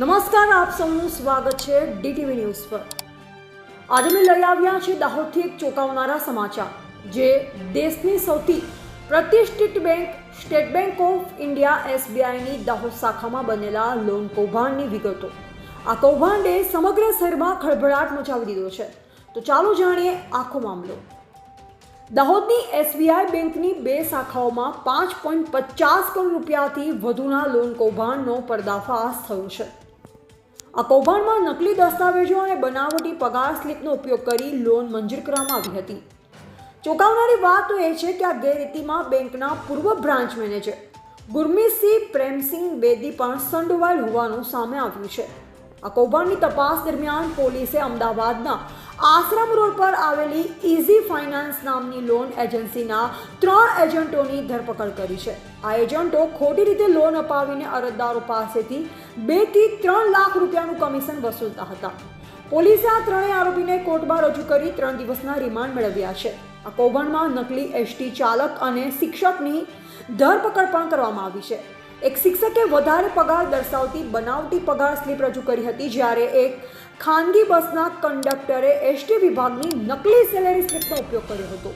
નમસ્કાર, આપ સૌનું સ્વાગત છે ડીટીવી ન્યૂઝ પર. આજે અમે લઈ આવ્યા છે દાહોદથી એક ચોંકાવનારા સમાચાર, જે દેશની સૌથી પ્રતિષ્ઠિત bank, state bank of India, એસબીઆઈની Dahod શાખામાં બનેલા લોન કૌભાંડની વિગતો. આ કૌભાંડે સમગ્ર શહેરમાં ખળભળાટ મચાવી દીધો છે. તો ચાલો જાણીએ આખો મામલો. દાહોદની એસબીઆઈ બેંકની બે શાખાઓમાં પાંચ પોઈન્ટ પચાસ કરોડ રૂપિયાથી વધુના લોન કૌભાંડનો પર્દાફાશ થયો છે. આ કૌભાંડમાં નકલી દસ્તાવેજો અને બનાવટી પગાર સ્લિપનો ઉપયોગ કરી લોન મંજૂર કરવામાં આવી હતી. ચોંકાવનારી વાત એ છે કે આ ગેરરીતિમાં બેંકના પૂર્વ બ્રાન્ચ મેનેજર ગુરમીતસિંહ પ્રેમસિંહ બેદી પણ સંડોવાયેલ હોવાનું સામે આવ્યું છે. આ કૌભાંડની તપાસ દરમિયાન પોલીસે અમદાવાદના આશ્રમ રોડ પર આવેલી ઇઝી ફાઇનાન્સ નામની લોન એજન્સીના ત્રણ એજન્ટોની ધરપકડ કરી છે. આ એજન્ટો ખોટી રીતે લોન અપાવીને અરજદારો પાસેથી બેથી ત્રણ લાખ રૂપિયાનું કમિશન વસૂલતા હતા. પોલીસે આ ત્રણેય આરોપીને કોર્ટમાં રજૂ કરી ત્રણ દિવસના રિમાન્ડ મેળવ્યા છે. આ કૌભાંડમાં નકલી એસટી ચાલક અને શિક્ષકની ધરપકડ પણ કરવામાં આવી છે. એક શિક્ષકે વધારે પગાર દર્શાવતી બનાવટી પગાર સ્લિપ રજૂ કરી હતી જ્યારે એક ખાનગી બસના કંડક્ટરે એસટી વિભાગની નકલી સેલેરી સ્લિપનો ઉપયોગ કર્યો હતો.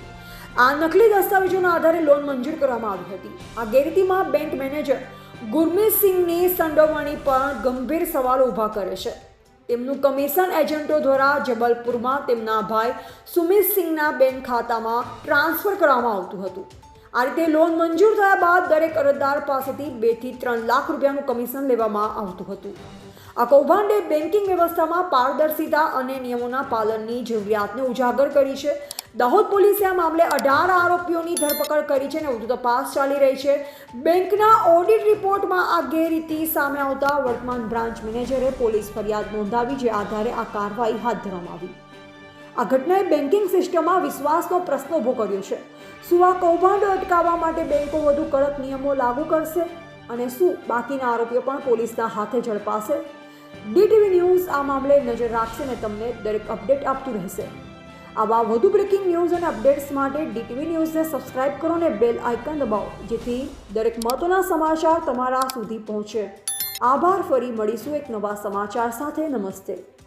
આ નકલી દસ્તાવેજોના આધારે લોન મંજૂર કરવામાં આવી હતી. આ ગેરરીતિમાં બેંક મેનેજર ગુરમીત સિંહની સંડોવણી પણ ગંભીર સવાલો ઊભા કરે છે. તેમનું કમિશન એજન્ટો દ્વારા જબલપુરમાં તેમના ભાઈ સુમિત સિંહના બેંક ખાતામાં ટ્રાન્સફર કરવામાં આવતું હતું. આ રીતે લોન મંજૂર થયા બાદ દરેક અરજદાર પાસેથી બેથી ત્રણ લાખ રૂપિયાનું કમિશન લેવામાં આવતું હતું. આ કૌભાંડે બેન્કિંગ વ્યવસ્થામાં પારદર્શિતા અને નિયમોના પાલનની જરૂરિયાતને ઉજાગર કરી છે. દાહોદ પોલીસે આ મામલે અઢાર આરોપીઓની ધરપકડ કરી છે અને વધુ તપાસ ચાલી રહી છે. બેંકના ઓડિટ રિપોર્ટમાં આ ગેરરીતિ સામે આવતા વર્તમાન બ્રાન્ચ મેનેજરે પોલીસ ફરિયાદ નોંધાવી જે આધારે આ કાર્યવાહી હાથ ધરવામાં આવી. આ ઘટનાએ બેન્કિંગ સિસ્ટમમાં વિશ્વાસનો પ્રશ્ન ઊભો કર્યો છે. શું આ કૌભાંડ અટકાવવા માટે બેંકો વધુ કડક નિયમો લાગુ કરશે? અને શું બાકીના આરોપીઓ પણ પોલીસના હાથે ઝડપાશે? ડીટીવી ન્યૂઝ આ મામલે નજર રાખશે અને તમને દરેક અપડેટ આપતું રહેશે. આવા વધુ બ્રેકિંગ ન્યૂઝ અને અપડેટ્સ માટે ડીટીવી ન્યૂઝને સબસ્ક્રાઇબ કરો અને બેલ આઇકન દબાવો, જેથી દરેક મહત્વના સમાચાર તમારા સુધી પહોંચે. આભાર, ફરી મળીશું એક નવા સમાચાર સાથે. નમસ્તે.